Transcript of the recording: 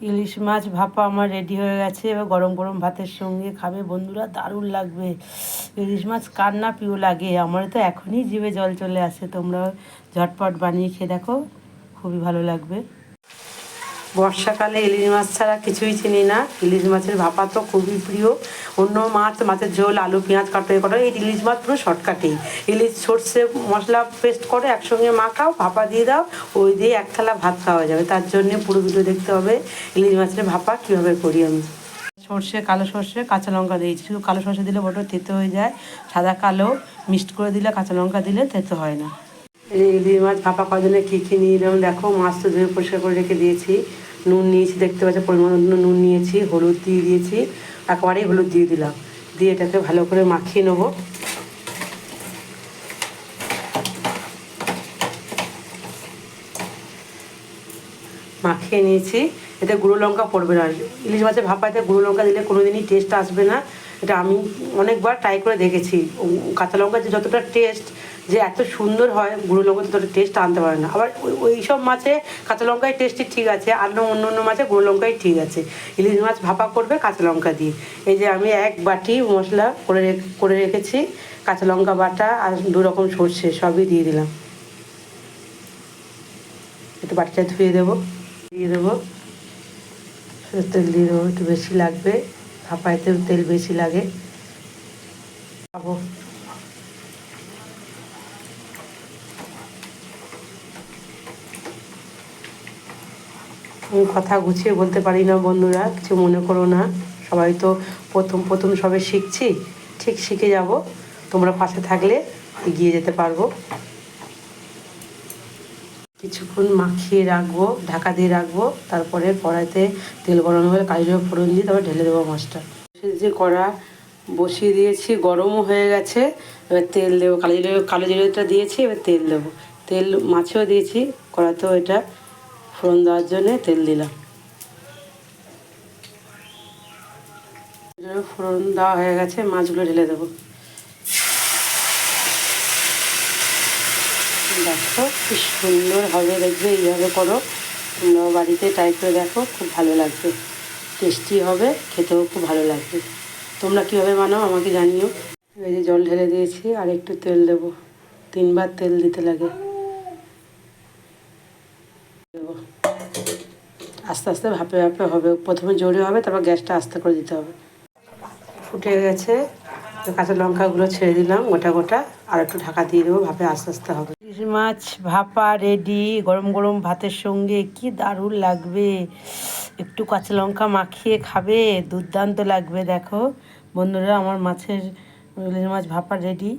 ইলিশ মাছ ভাপা আমার রেডি হয়ে গেছে। এবার গরম গরম ভাতের সঙ্গে খাবে। বন্ধুরা, দারুণ লাগবে। ইলিশ মাছ কার না প্রিয় লাগে? আমার তো এখনই জিভে জল চলে আসে। তোমরা ঝটপট বানিয়ে খেয়ে দেখো। খুবই ভালো লাগবে। বর্ষাকালে ইলিশ মাছ ছাড়া কিছুই চিনি না। ইলিশ মাছের ভাপা তো খুবই প্রিয়। অন্য মাছ, মাছের ঝোল, আলু, পেঁয়াজ কাটো করো এই ইলিশ মাছ পুরো শর্টকাটেই। ইলিশ সর্ষে মশলা পেস্ট করে একসঙ্গে মাখাও, ভাপা দিয়ে দাও, ওই দিয়ে এক থালা ভাত খাওয়া যাবে। তার জন্যে পুরো ভিডিও দেখতে হবে ইলিশ মাছের ভাপা কীভাবে করি আমি। সর্ষে, কালো সর্ষে, কাঁচা লঙ্কা দিয়েছি। শুধু কালো সর্ষে দিলে বড় তেতো হয়ে যায়। সাদা কালো মিক্সড করে দিলে কাঁচা লঙ্কা দিলে তেতো হয় না। ইলিশ মাছ ভাপা কজনে কী কী নিয়ে এলাম দেখো, মাছ তো ধুয়ে পরিষ্কার করে রেখে দিয়েছি। নুন নিয়েছি, দেখতে পাচ্ছি, পরিমাণ নুন নিয়েছি, হলুদ দিয়ে দিয়েছি, একেবারেই হলুদ দিয়ে দিলাম। দিয়ে এটাকে ভালো করে মাখিয়ে নেব। মাখিয়ে নিয়েছি। এতে গুঁড়ো লঙ্কা পড়বে না। ইলিশ মাছের ভাপাতে গুঁড়ো লঙ্কা দিলে কোনো দিনই টেস্ট আসবে না। এটা আমি অনেকবার ট্রাই করে দেখেছি। কাঁচা লঙ্কার যে যতটা টেস্ট যে এত সুন্দর হয়, গুঁড়ো লঙ্কা ততটা টেস্ট আনতে পারে না। আবার ওই- সব মাছে কাঁচা লঙ্কায় টেস্টই ঠিক আছে, আর অন্য অন্য মাছে গুঁড়ো লঙ্কাই ঠিক আছে। ইলিশ মাছ ভাপা করবে কাঁচা লঙ্কা দিয়ে। এই যে আমি এক বাটি মশলা করে করে রেখেছি, কাঁচা লঙ্কা বাটা আর দু রকম সর্ষে, সবই দিয়ে দিলাম। একটু বাটিটা ধুয়ে দেবো, দিয়ে দেবো। তেল দিয়ে দেবো, একটু বেশি লাগবে। ভাপাইতে তেল বেশি লাগে। খাব কথা গুছিয়ে বলতে পারি না বন্ধুরা, কিছু মনে করো না। সবাই তো প্রথম প্রথম সবে শিখছি, ঠিক শিখে যাব। তোমরা পাশে থাকলে এগিয়ে যেতে পারব। কিছুক্ষণ মাখিয়ে রাখব, ঢাকা দিয়ে রাখব, তারপরে কড়াইতে তেল গরম হয়ে কালি জিরে ফোড়ন দিয়ে তারপর ঢেলে দেবো মাছটা। যে কড়া বসিয়ে দিয়েছি, গরমও হয়ে গেছে, এবার তেল দেবো, কালো জিরে, কালো জিরেটা দিয়েছি, এবার তেল দেবো। তেল মাছেও দিয়েছি, কড়াতেও এটা ফোড়ন দেওয়ার জন্যে তেল দিলাম। ফোড়ন দেওয়া হয়ে গেছে, মাছগুলো ঢেলে দেবো। দেখো কি সুন্দর হবে, দেখবে এইভাবে করো। তোমরাও বাড়িতে ট্রাই করে দেখো, খুব ভালো লাগবে। টেস্টি হবে, খেতেও খুব ভালো লাগবে। তোমরা কীভাবে বানাও আমাকে জানিও। এই যে জল ঢেলে দিয়েছি, আর একটু তেল দেবো। তিনবার তেল দিতে লাগে দেবো আস্তে আস্তে ভাপে ভাপে হবে। প্রথমে জোরে হবে, তারপর গ্যাসটা আস্তে করে দিতে হবে। ফুটে গেছে কাঁচা লঙ্কাগুলো ছেড়ে দিলাম, গোটা গোটা, আর একটু ঢাকা দিয়ে দেবো, ভাপে আস্তে আস্তে হবে। ইলিশ মাছ ভাপা রেডি গরম গরম ভাতের সঙ্গে কি দারুণ লাগবে। একটু কাঁচা লঙ্কা মাখিয়ে খাবে, দুর্দান্ত লাগবে, দেখো। বন্ধুরা, আমার মাছের ইলিশ মাছ ভাপা রেডি